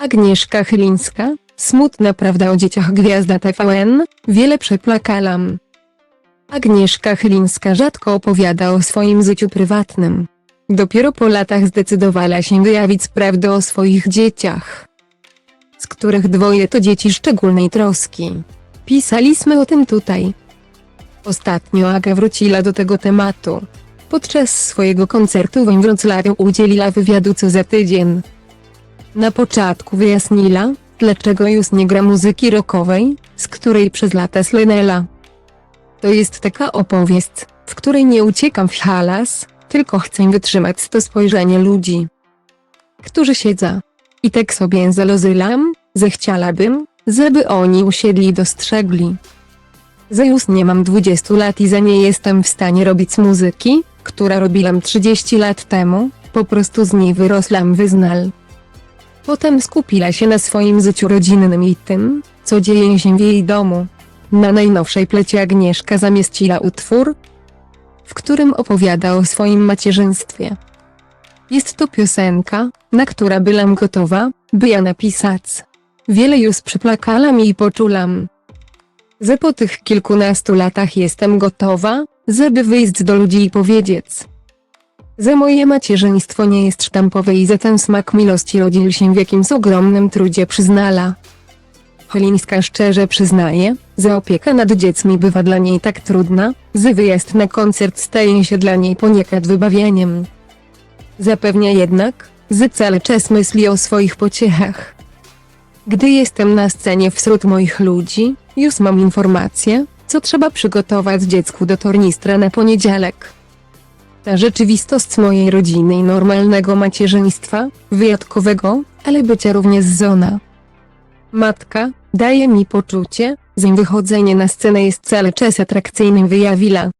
Agnieszka Chylińska, smutna prawda o dzieciach gwiazda TVN, wiele przeplakalam. Agnieszka Chylińska rzadko opowiada o swoim życiu prywatnym. Dopiero po latach zdecydowała się wyjawić prawdę o swoich dzieciach, z których dwoje to dzieci szczególnej troski. Pisaliśmy o tym tutaj. Ostatnio Aga wróciła do tego tematu. Podczas swojego koncertu we Wrocławiu udzieliła wywiadu co za tydzień. Na początku wyjaśniła, dlaczego już nie gra muzyki rockowej, z której przez lata słynęła. To jest taka opowieść, w której nie uciekam w halas, tylko chcę wytrzymać to spojrzenie ludzi, którzy siedzą. I tak sobie zalozylam, że chciałabym, żeby oni usiedli i dostrzegli. Że już nie mam 20 lat i za nie jestem w stanie robić muzyki, która robiłam 30 lat temu, po prostu z niej wyrosłam wyznal. Potem skupiła się na swoim życiu rodzinnym i tym, co dzieje się w jej domu. Na najnowszej plecie Agnieszka zamieściła utwór, w którym opowiada o swoim macierzyństwie. Jest to piosenka, na która byłam gotowa, by ja napisać. Wiele już przyplakalam i poczulam, że po tych kilkunastu latach jestem gotowa, żeby wyjść do ludzi i powiedzieć, że moje macierzyństwo nie jest sztampowe i że ten smak miłości rodził się w jakimś ogromnym trudzie przyznala. Cholińska szczerze przyznaje, że opieka nad dziećmi bywa dla niej tak trudna, że wyjazd na koncert staje się dla niej poniekąd wybawieniem. Zapewnia jednak, że cały czas myśli o swoich pociechach. Gdy jestem na scenie wśród moich ludzi, już mam informację, co trzeba przygotować dziecku do tornistra na poniedziałek. Ta rzeczywistość mojej rodziny i normalnego macierzyństwa, wyjątkowego, ale bycia również zona. Matka, daje mi poczucie, że wychodzenie na scenę jest cały czas atrakcyjnym wyjawiła.